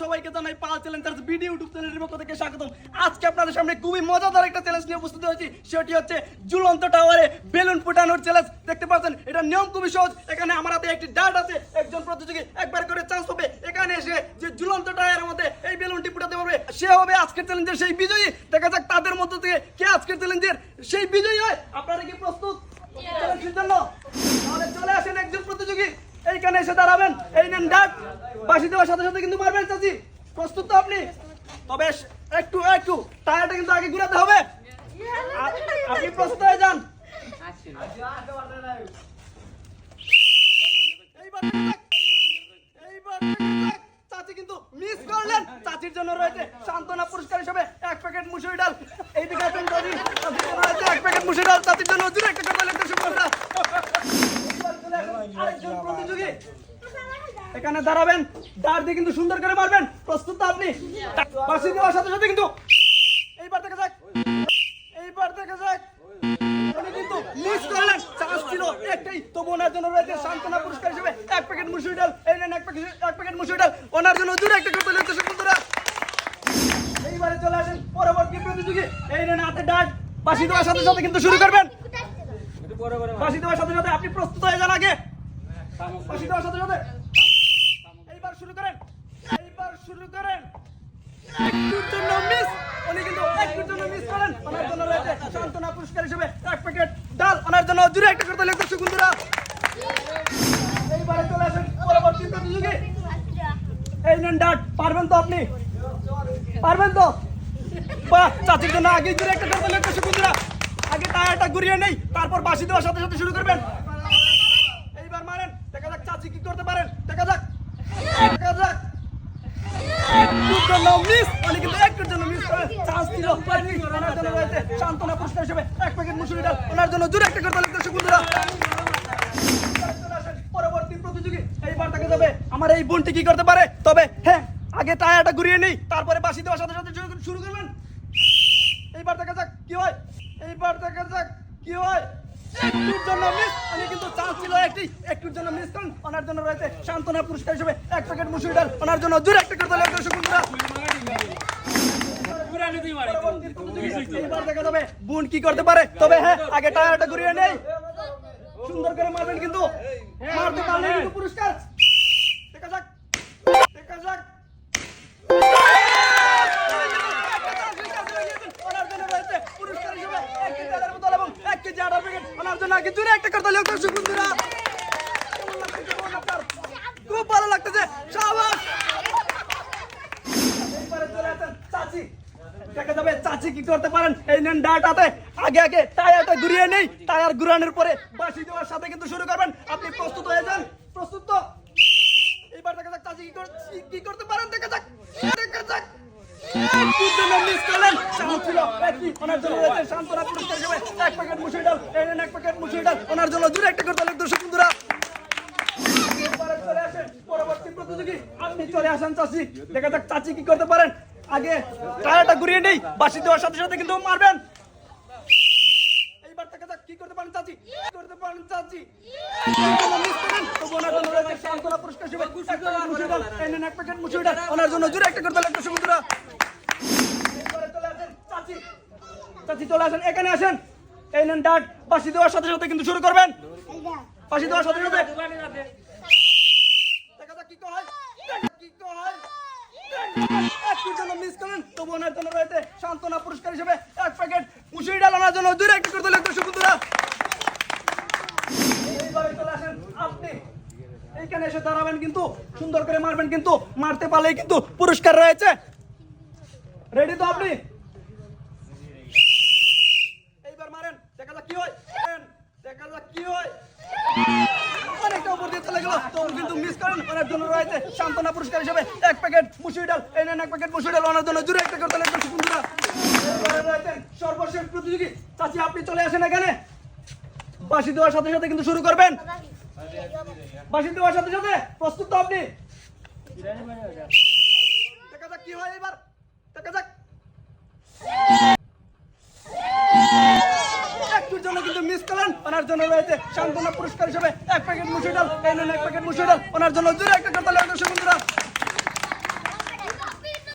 সবাইকে জানাই পাল Challengers video YouTube চ্যানেলের পক্ষ থেকে স্বাগতম। আজকে আপনাদের সামনে খুবই মজাদার একটা চ্যালেঞ্জ নিয়ে উপস্থিত হয়েছি। সেটি হচ্ছে ঝুলন্ত টাওয়ারে বেলুন ফুটানোর চ্যালেঞ্জ দেখতে পাচ্ছেন এটা নিয়ম খুবই সহজ। এখানে আমার হাতে একটি ডাট আছে। একজন প্রতিযোগী একবার করে চান্স হবে এখানে এসে যে ঝুলন্ত টায়ারের মধ্যে এই বেলুনটি ফুটাতে পারবে সে হবে আজকের চ্যালেঞ্জের সেই বিজয়ী। দেখা যাক তাদের মধ্য থেকে কে আজকের চ্যালেঞ্জের সেই বিজয়ী হয়। আপনারা কি প্রস্তুত? চ্যালেঞ্জের জন্য? তাহলে চলে আসেন একজন প্রতিযোগী। এইখানে এসে দাঁড়াবেন। এই নেন ডাক। বাসি দেওয়ার সাথে সাথে কিন্তু মারবেন চাচি। প্রস্তুত তো আপনি? তবে একটু একটু। টায়ারটা কিন্তু আগে ঘুরাতে হবে। আপনি প্রস্তুত হয়ে যান। চাচি কিন্তু মিস করলেন। চাচির জন্য রয়েছে সান্ত্বনা পুরস্কার হিসেবে এক প্যাকেট মুসুরি ডাল। এইদিকে আছেন চাচি চাচির জন্য রয়েছে এক প্যাকেট মুসুরি ডাল। চাচির জন্য একটা শুরু আরেকজন এখানে দাঁড়াবেন দাঁড় দিয়ে কিন্তু সুন্দর করে মারবেন। প্রস্তুত তো আপনি? বাসি দেওয়ার সাথে সাথে কিন্তু এইবার দেখা যাক। এইবার দেখা যাক। চলে প্রতিযোগী। এই হাতে ডাক। বাসি দেওয়ার সাথে সাথে কিন্তু শুরু করবেন। বাসি দেওয়ার সাথে সাথে আপনি প্রস্তুত হয়ে যান আগে। বাসি দেওয়ার সাথে সাথে এইবার শুরু করেন। এইবার শুরু করেন। জন্য মিস উনি কিন্তু মিস করেন। ওনার জন্য রয়েছে হিসেবে এক প্যাকেট ডাল। ওনার জন্য জুড়ে একটা করতে লেগেছে সুকুন্দরা এইবারে চলে আসেন পরবর্তী প্রতিযোগী। ডাট, পারবেন তো আপনি? পারবেন তো? বাহ, চাচির জন্য আগে জুড়ে একটা করতে লেগেছে সুকুন্দরা আগে টায়ারটা ঘুরিয়ে নেই, তারপর বাসি দেওয়ার সাথে সাথে শুরু করবেন এইবার মারেন দেখা যাক চাচি কি করতে পারেন দেখা যাক দেখা যাক একটুর আমার এই বোনটি কি করতে পারে? তবে হ্যাঁ আগে টায়ারটা ঘুরিয়ে নেই, তারপরে বাসি দেওয়ার সাথে সাথে শুরু করবেন। এইবার দেখা যাক, কি হয়? এইবার দেখা যাক, কি হয়? একটুর জন্য মিস আমি কিন্তু চান্স ছিল একটি। একটুর জন্য মিস করেন, ওনার জন্য রয়েছে সান্ত্বনা পুরস্কার হিসেবে এক প্যাকেট মুসুরি ডাল। ওনার জন্য জোরে একটা করতে লাগবে বন্ধুরা। পরবর্তী এইবার দেখা যাবে, বোন কি করতে পারে? তবে হ্যাঁ আগে টায়ারটা ঘুরিয়ে নেই। সুন্দর করে মারবেন কিন্তু। মারতে পারলে পুরস্কার। দেখা যাক দেখা যাক ওনার জন্য রয়েছে পুরস্কার হিসেবে এক কেজি আদার বোতল এবং এক কেজি আটার প্যাকেট ওনার জন্য আগে জুড়ে একটা করতে লোক দর্শক বন্ধুরা কেমন লাগতেছে বলুন আপনার? খুব ভালো লাগতেছে শাবাশ এইবারে চলে আসেন চাচি দেখা যাবে চাচি কি করতে পারেন? এই নেন ডাটাতে। আগে আগে টায়ারটা ঘুরিয়ে নেই। টায়ার ঘুরানোর পরে বাসি দেওয়ার সাথে কিন্তু শুরু করবেন। আপনি প্রস্তুত হয়ে যান। প্রস্তুত তো? এইবার দেখা যাক চাচি কি কর- কি- কি করতে পারেন? দেখা যাক। দেখা যাক চাচি কি করতে পারেন। আগে টায়ারটা ঘুরিয়ে নেই, বাসি দেওয়ার সাথে সাথে কিন্তু মারবেন। এইবার দেখা করতে চাচি? কি করতে চাচি? একটা চাচি। আসেন, এখানে আসেন। এই নেন ডাট বাসি দেওয়ার সাথে সাথে কিন্তু শুরু করবেন। বাসি দেওয়ার সাথে সাথে। কি হয়। কি হয়। সান্ত্বনা পুরস্কার হিসেবে এক প্যাকেট মুসুরি ডাল জন্য আপনি। এইখানে এসে দাঁড়াবেন কিন্তু, সুন্দর করে মারবেন কিন্তু, মারতে পারলেই কিন্তু পুরস্কার রয়েছে। রেডি তো আপনি এইবার মারেন দেখা যাক কি হয় দেখা যাক কি হয় অনেকটা উপর দিয়ে চলে গেল তবু সান্ত্বনা পুরস্কার হিসেবে এক প্যাকেট এক প্যাকেট মুসুরি ডাল। ওনার জুড়ে একটা করতে লাগবে আপনি চলে আসেন এখানে। বাসি দেওয়ার সাথে সাথে কিন্তু শুরু করবেন। বাসি দেওয়ার সাথে সাথে প্রস্তুত তো আপনি। দেখা যাক কি হয় এবার। দেখা যাক। জন্য কিন্তু মিস করেন ওনার জন্য রয়েছে সান্ত্বনা পুরস্কার হিসেবে এক প্যাকেট মুসুর ডাল এক প্যাকেট মুসুর ডাল। ওনার জন্য জোরে একটা কথা বন্ধুরা।